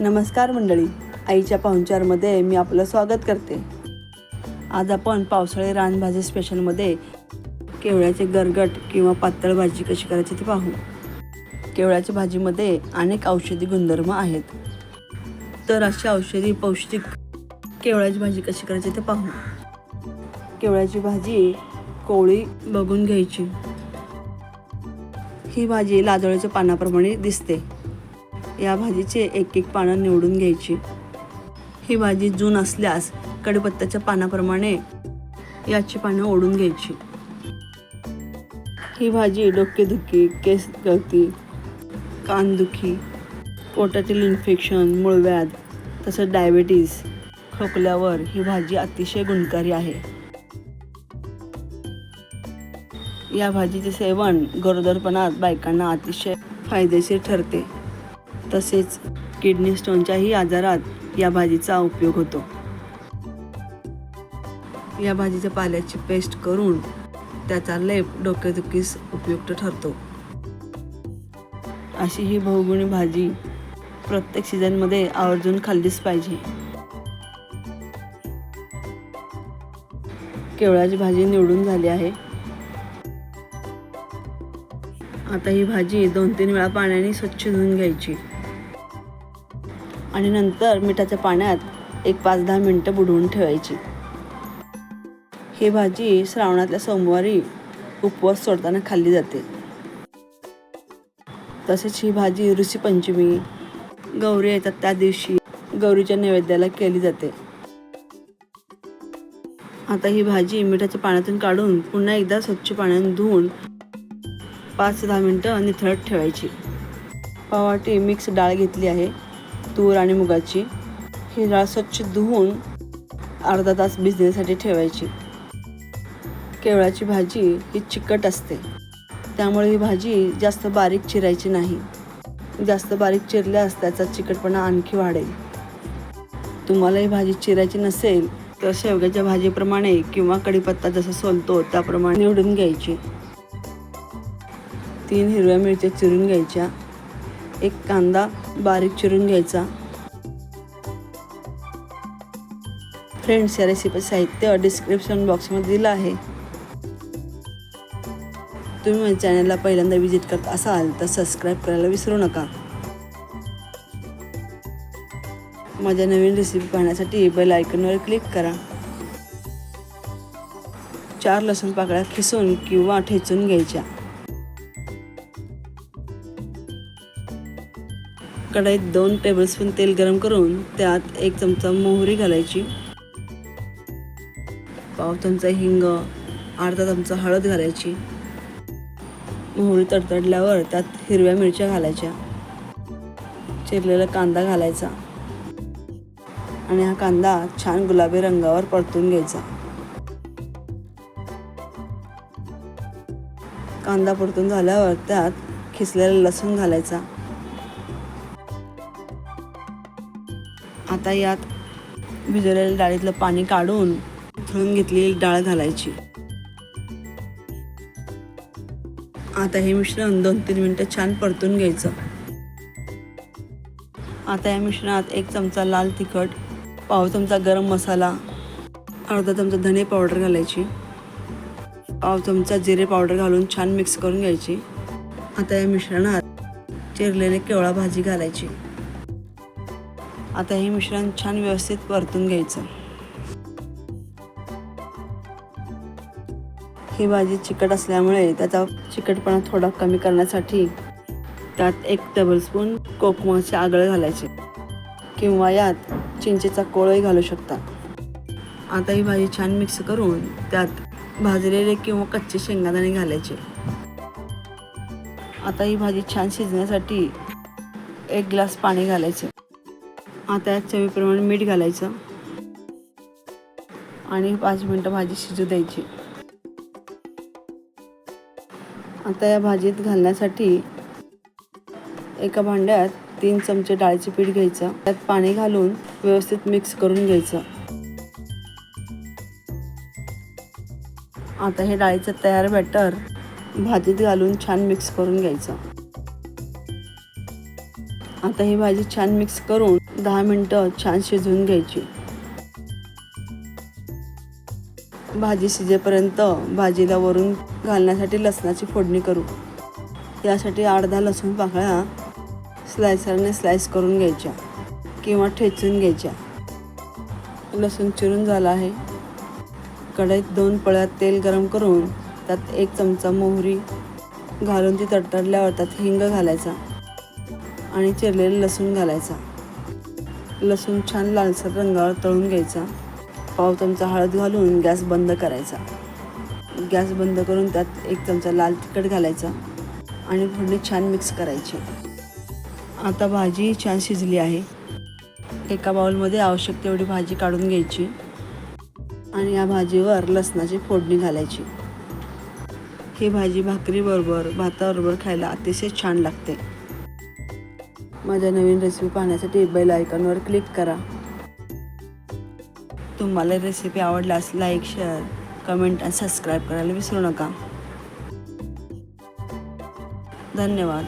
नमस्कार मंडळी. आईच्या पाहुणचारमध्ये मी आपलं स्वागत करते. आज आपण पावसाळी रानभाजी स्पेशलमध्ये केवळ्याचे गरगट किंवा पातळ भाजी कशी करायची ते पाहू. केवळ्याच्या भाजीमध्ये अनेक औषधी गुणधर्म आहेत. तर अशी औषधी पौष्टिक केवळ्याची भाजी कशी करायची ते पाहू. केवळ्याची भाजी कोळी बघून घ्यायची. ही भाजी लाजळीच्या पानाप्रमाणे दिसते. या भाजीचे एक एक पानं निवडून घ्यायची. ही भाजी जून असल्यास कडीपत्त्याच्या पानाप्रमाणे याची पानं ओढून घ्यायची. ही भाजी डोकेदुखी केस गळती कानदुखी पोटातील इन्फेक्शन मूळव्याध तसंच डायबिटीस खोकल्यावर ही भाजी अतिशय गुणकारी आहे. या भाजीचे सेवन गरोदरपणात बायकांना अतिशय फायदेशीर ठरते. तसेच किडनी स्टोनच्याही आजारात या भाजीचा उपयोग होतो. या भाजीच्या पाल्याची पेस्ट करून त्याचा लेप डोकेदुखीस उपयुक्त ठरतो. अशी ही बहुगुणी भाजी प्रत्येक सीझनमध्ये आवर्जून खाल्लीच पाहिजे. केवळाची भाजी निवडून झाली आहे. आता ही भाजी दोन तीन वेळा पाण्याने स्वच्छ धुवून घ्यायची. आणि नंतर मिठाच्या पाण्यात एक पाच दहा मिनटं बुडवून ठेवायची. ही भाजी श्रावणातल्या सोमवारी उपवास सोडताना खाल्ली जाते. तसेच ही भाजी ऋषीपंचमी गौरी येतात त्या दिवशी गौरीच्या नैवेद्याला केली जाते. आता ही भाजी मिठाच्या पाण्यातून काढून पुन्हा एकदा स्वच्छ पाण्याने धुवून पाच दहा मिनटं निथळत ठेवायची. पावाटी मिक्स डाळ घेतली आहे. तूर आणि मुगाची. ही डाळ स्वच्छ धुवून अर्धा तास भिजण्यासाठी ठेवायची. केवळाची भाजी ही चिकट असते. त्यामुळे ही भाजी जास्त बारीक चिरायची नाही. जास्त बारीक चिरल्यास त्याचा चिकटपणा आणखी वाढेल. तुम्हाला ही भाजी चिरायची नसेल तर शेवग्याच्या भाजीप्रमाणे किंवा कढीपत्ता जसा सोलतो त्याप्रमाणे निवडून घ्यायची. तीन हिरव्या मिरच्या चिरून घ्यायच्या. एक कांदा बारीक चिरून घ्यायचा. फ्रेंड्स या रेसिपी साहित्य डिस्क्रिप्शन बॉक्समध्ये दिलं आहे. तुम्ही माझ्या चॅनलला पहिल्यांदा विजिट करत असाल तर सबस्क्राईब करायला विसरू नका. माझ्या नवीन रेसिपी पाहण्यासाठी बेल आयकॉनवर क्लिक करा. चार लसूण पाकळ्या खिसून किंवा ठेचून घ्यायच्या. कढईत दोन टेबलस्पून तेल गरम करून त्यात एक चमचा मोहरी घालायची. पाव चमचा हिंग अर्धा चमचा हळद घालायची. मोहरी तडतडल्यावर त्यात हिरव्या मिरच्या घालायच्या. चिरलेला कांदा घालायचा. आणि हा कांदा छान गुलाबी रंगावर परतून घ्यायचा. कांदा परतून झाल्यावर त्यात खिसलेला लसूण घालायचा. आता यात भिजवलेल्या डाळीतलं पाणी काढून उथळून घेतलेली डाळ घालायची. आता हे मिश्रण दोन तीन मिनटं छान परतून घ्यायचं. आता या मिश्रणात एक चमचा लाल तिखट पाव चमचा गरम मसाला अर्धा चमचा धने पावडर घालायची. पाव चमचा जिरे पावडर घालून छान मिक्स करून घ्यायची. आता या मिश्रणात चिरलेले केवळा भाजी घालायची. आता हे मिश्रण छान व्यवस्थित परतून घ्यायचं. ही भाजी चिकट असल्यामुळे त्याचा चिकटपणा थोडा कमी करण्यासाठी त्यात एक टेबलस्पून कोकमाचे आगळ घालायचे किंवा यात चिंचेचा कोळही घालू शकता. आता ही भाजी छान मिक्स करून त्यात भाजलेले किंवा कच्चे शेंगादाणे घालायचे. आता ही भाजी छान शिजण्यासाठी एक ग्लास पाणी घालायचे. आता चवीप्रमाणे मीठ घालायचं. आणि पाच मिनटं भाजी शिजू द्यायची. आता या भाजीत घालण्यासाठी एका भांड्यात तीन चमचे डाळीचे पीठ घ्यायचं. त्यात पाणी घालून व्यवस्थित मिक्स करून घ्यायचं. आता हे डाळीचं तयार बॅटर भाजीत घालून छान मिक्स करून घ्यायचं. आता ही भाजी छान मिक्स करून दहा मिनटं छान शिजवून घ्यायची. भाजी शिजेपर्यंत भाजीला वरून घालण्यासाठी लसणाची फोडणी करू. यासाठी अर्धा लसूण पाकळ्या स्लायसरने स्लाइस करून घ्यायच्या किंवा ठेचून घ्यायच्या. लसूण चिरून झाला आहे. कढईत दोन पळ्यात तेल गरम करून त्यात एक चमचा मोहरी घालून ती तडतडल्यावर त्यात हिंग घालायचा आणि चिरलेलं लसूण घालायचा. लसूण छान लालसर रंगावर तळून घ्यायचा. पाव चमचा हळद घालून गॅस बंद करायचा. गॅस बंद करून त्यात एक चमचा लाल तिखट घालायचा आणि फोडणी छान मिक्स करायची. आता भाजी छान शिजली आहे. एका बाउलमध्ये आवश्यक तेवढी भाजी काढून घ्यायची आणि या भाजीवर लसणाची फोडणी घालायची. ही भाजी भाकरीबरोबर भाताबरोबर खायला अतिशय छान लागते. माझ्या नवीन रेसिपी पाहण्यासाठी बेल आयकॉनवर क्लिक करा. तुम्हाला रेसिपी आवडल्यास लाईक शेअर कमेंट आणि सबस्क्राईब करायला विसरू नका. धन्यवाद.